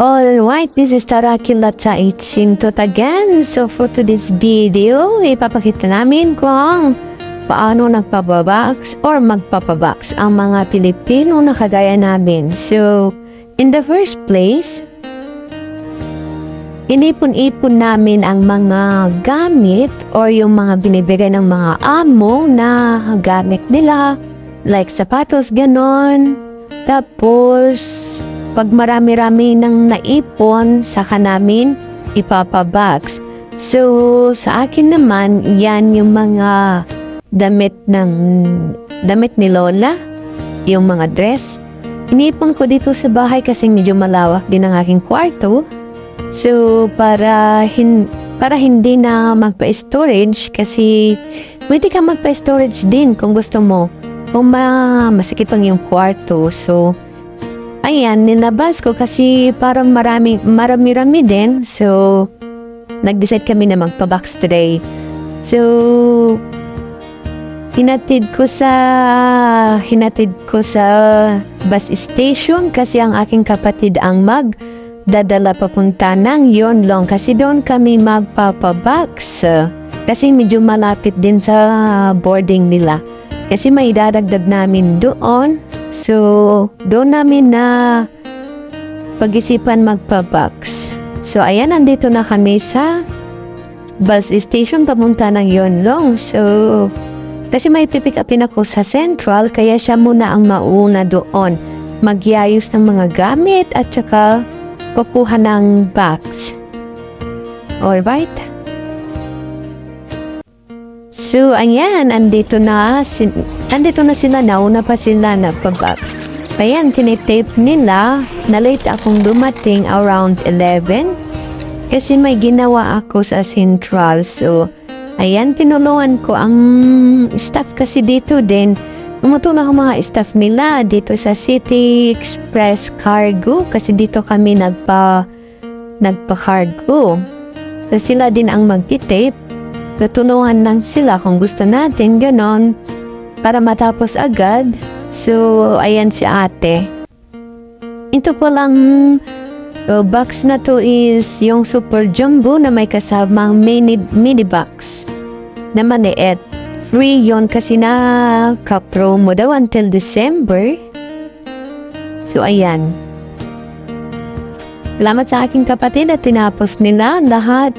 Alright, this is Taraki Lata 18 to again. So for today's video, ipapakita namin kung paano nagpapabox or magpapabox ang mga Pilipino na kagaya namin. So, in the first place, inipon-ipon namin ang mga gamit or yung mga binibigay ng mga amo na gamit nila like sapatos, ganon. Tapos, pag marami-rami nang naipon, saka namin ipapabox. So, sa akin naman, yan yung mga damit ng damit ni Lola, yung mga dress. Inipon ko dito sa bahay kasi medyo malawak din ang aking kwarto. So, para hin para hindi na magpa-storage kasi pwede ka magpa-storage din kung gusto mo. Kung ma masikip ang yung kwarto. So, ayan, nilabas ko kasi parang marami, marami-rami din. So, nag-decide kami na magpa-box today. So, hinatid ko sa hinatid ko sa bus station kasi ang aking kapatid ang mag dadala papunta ng Yonlong kasi doon kami magpapabox kasi medyo malapit din sa boarding nila. Kasi may dadagdag namin doon. So doon namin na pag-isipan magpabox so ayan nandito na kami sa bus station papunta ng Yonlong so kasi may pipick upin ako sa Central, kaya siya muna ang mauna doon. Magyayos ng mga gamit at saka kukuha ng box. Alright? So, ayan, andito na, sin andito na sila, nauna pa sila na pa-box. Ayan, tinitape nila, na late akong dumating around 11. Kasi may ginawa ako sa Central, so Ayan, tinulungan ko ang staff kasi dito din. Tumutulong ang mga staff nila dito sa City Express Cargo kasi dito kami nagpa nagpa-cargo. So sila din ang magtitape. Tutulungan lang sila kung gusto natin, ganon. Para matapos agad. So, ayan si ate. Ito po lang So, box na to is yung super jumbo na may kasamang mini, mini box na maliit. Free yon kasi na ka-promo daw until December. So, ayan. Salamat sa aking kapatid at tinapos nila lahat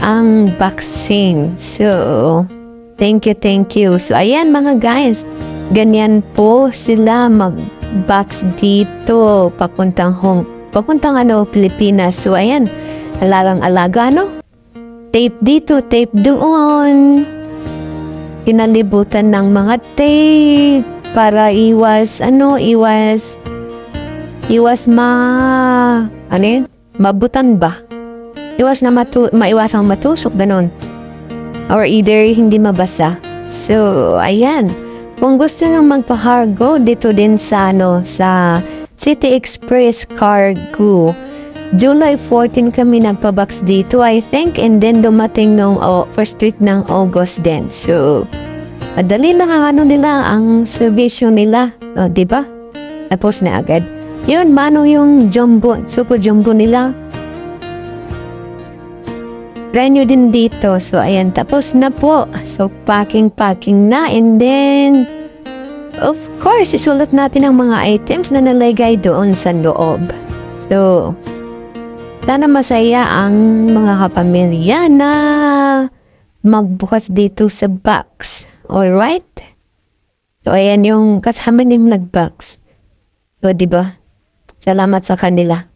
ang boxing. So, thank you, thank you. So, ayan mga guys. Ganyan po sila mag box dito papuntang Hong papuntang ano Pilipinas. So ayan, alagang alaga no. Tape dito, tape doon. Kinalibutan ng mga tape para iwas ano, iwas iwas ma ano yun? Mabutan ba? Iwas na matu maiwasang matusok ganun. Or either hindi mabasa. So, ayan. Kung gusto nyo magpa-cargo dito din sa ano sa City Express Cargo. July 14 kami nagpa-box dito I think and then dumating nung oh, first week ng August din. So, madali lang ang ano nila, ang servisyo nila. O, di ba? Tapos na agad. Yun, mano yung jumbo, super jumbo nila. Brand new din dito. So, ayan, tapos na po. So, packing-packing na. And then, of course, isulat natin ang mga items na nalagay doon sa loob. So, sana masaya ang mga kapamilya na magbukas dito sa box. Alright? So, ayan yung kasama niyong nag-box. So, di ba? Salamat sa kanila.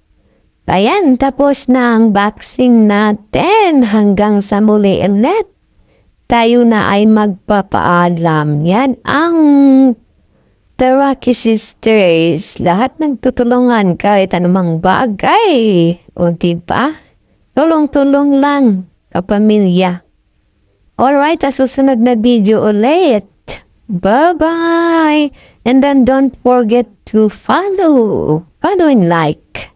Ayan, tapos na ang boxing natin hanggang sa muli ulit. Tayo na ay magpapaalam. Yan ang The Rocky Sisters, lahat nagtutulungan kahit anumang bagay. O diba? Tulong-tulong lang, kapamilya. Alright, sa susunod na video ulit. Bye-bye! And then don't forget to follow. Follow and like.